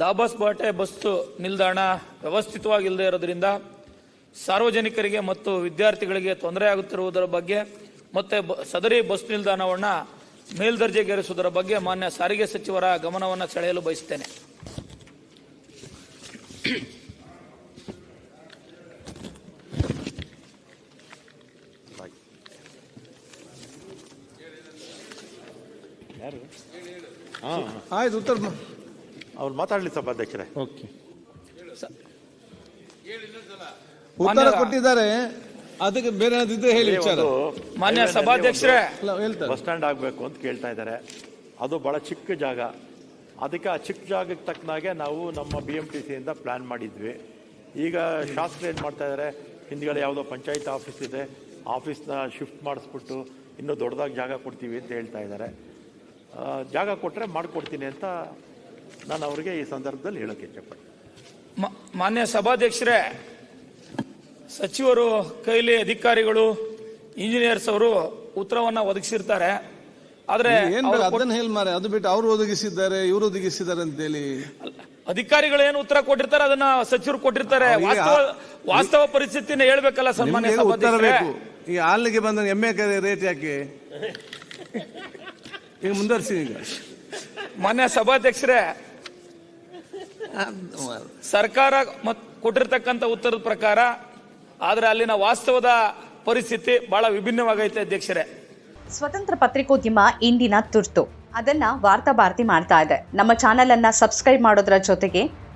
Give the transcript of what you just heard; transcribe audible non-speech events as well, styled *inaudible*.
ದಾಬಾಸ್ ಬಾಟೆ bus ನಿಲ್ದಾಣ ವ್ಯವಸ್ಥಿತವಾಗಿಲ್ಲದೆ ಇರೋದ್ರಿಂದ ಸಾರ್ವಜನಿಕರಿಗೆ ಮತ್ತು ವಿದ್ಯಾರ್ಥಿಗಳಿಗೆ ತೊಂದರೆ ಆಗುತ್ತಿರುವುದರ ಬಗ್ಗೆ ಮತ್ತೆ ಸದರಿ ಬಸ್ ನಿಲ್ದಾಣವನ್ನು ಮೇಲ್ದರ್ಜೆಗೇರಿಸುವುದರ ಬಗ್ಗೆ ಮಾನ್ಯ ಸಾರಿಗೆ ಸಚಿವರ ಗಮನವನ್ನು ಸೆಳೆಯಲು ಬಯಸುತ್ತೇನೆ. ಆಯ್ತು, ಉತ್ತರ ಅವ್ರು ಮಾತಾಡಲಿ ಸಭಾಧ್ಯಕ್ಷರೇ ಓಕೆ. ಉತ್ತರ ಕೊಟ್ಟಿದ್ದಾರೆ. ಅದಕ್ಕೆ ಬೇರೆ ಹೇಳಿ ವಿಚಾರ. ಮಾನ್ಯ ಸಭಾಧ್ಯಕ್ಷರೇ. ಹೇಳ್ತಾರೆ. ಬಸ್ ಸ್ಟ್ಯಾಂಡ್ ಆಗಬೇಕು ಅಂತ ಕೇಳ್ತಾ ಇದ್ದಾರೆ. ಅದು ಬಹಳ ಚಿಕ್ಕ ಜಾಗ. ಅದಕ್ಕೆ ಆ ಚಿಕ್ಕ ಜಾಗಕ್ಕೆ ತಕ್ಕನಾಗೆ ನಾವು ನಮ್ಮ ಬಿ ಎಂ ಟಿ ಸಿಯಿಂದ ಪ್ಲ್ಯಾನ್ ಮಾಡಿದ್ವಿ. ಈಗ ಶಾಸಕರು ಏನು ಮಾಡ್ತಾ ಇದ್ದಾರೆ? ಹಿಂದ್ಗಡೆ ಯಾವುದೋ ಪಂಚಾಯತ್ ಆಫೀಸ್ ಇದೆ. ಆಫೀಸ್ನ ಶಿಫ್ಟ್ ಮಾಡಿಸ್ಬಿಟ್ಟು ಇನ್ನೂ ದೊಡ್ಡದಾಗಿ ಜಾಗ ಕೊಡ್ತೀವಿ ಅಂತ ಹೇಳ್ತಾ ಇದ್ದಾರೆ. ಆ, ಜಾಗ ಕೊಟ್ಟರೆ ಮಾಡಿಕೊಡ್ತೀನಿ ಅಂತ ನಾನು ಅವರಿಗೆ ಈ ಸಂದರ್ಭದಲ್ಲಿ ಹೇಳೋಕೆ ಇಚ್ಛೆಪಡ್ತೀನಿ. ಮಾನ್ಯ ಸಭಾಧ್ಯಕ್ಷರೇ ಸಚಿವರು ಕೈಲಿ ಅಧಿಕಾರಿಗಳು ಇಂಜಿನಿಯರ್ಸ್ ಅವರು ಉತ್ತರವನ್ನ ಒದಗಿಸಿರ್ತಾರೆ. ಆದ್ರೆ ಏನ್ ಅವ್ರು ಅದನ್ನ ಹೇಳಿ ಮಾರೆ ಅದು ಬಿಟ್ಟು ಅವ್ರು ಒದಗಿಸಿದ್ದಾರೆ ಇವ್ರು ಒದಗಿಸಿದ್ದಾರೆ ಅಂತೇಳಿ ಅಧಿಕಾರಿಗಳು ಏನು ಉತ್ತರ ಕೊಟ್ಟಿರ್ತಾರೆ ಅದನ್ನ ಸಚಿವರು ಕೊಟ್ಟಿರ್ತಾರೆ. ವಾಸ್ತವ ವಾಸ್ತವ ಪರಿಸ್ಥಿತಿನ ಹೇಳ್ಬೇಕಲ್ಲ ಸನ್ಮಾನ್ಯ ಈ ಹಾಲಿಗೆ ಬಂದ ಎಮ್ಮೆ ಕರೆ ರೇಟ್ ಯಾಕೆ? *laughs* ಈಗ ಮುಂದುವರಿಸಿ ಈಗ. ಮಾನ್ಯ ಸಭಾಧ್ಯಕ್ಷರೇ ಸರ್ಕಾರ ಕೊಟ್ಟಿರ್ತಕ್ಕಂಥ ಉತ್ತರದ ಪ್ರಕಾರ, ಆದರೆ ಅಲ್ಲಿನ ವಾಸ್ತವದ ಪರಿಸ್ಥಿತಿ ಬಹಳ ವಿಭಿನ್ನವಾಗೈತೆ ಅಧ್ಯಕ್ಷರೇ. ಸ್ವತಂತ್ರ ಪತ್ರಿಕೋದ್ಯಮ ಇಂದಿನ ತುರ್ತು. ಅದನ್ನ ವಾರ್ತಾ ಭಾರತಿ ಮಾಡ್ತಾ ಇದೆ. ನಮ್ಮ ಚಾನೆಲ್ ಅನ್ನ ಸಬ್ಸ್ಕ್ರೈಬ್ ಮಾಡೋದ್ರ ಜೊತೆಗೆ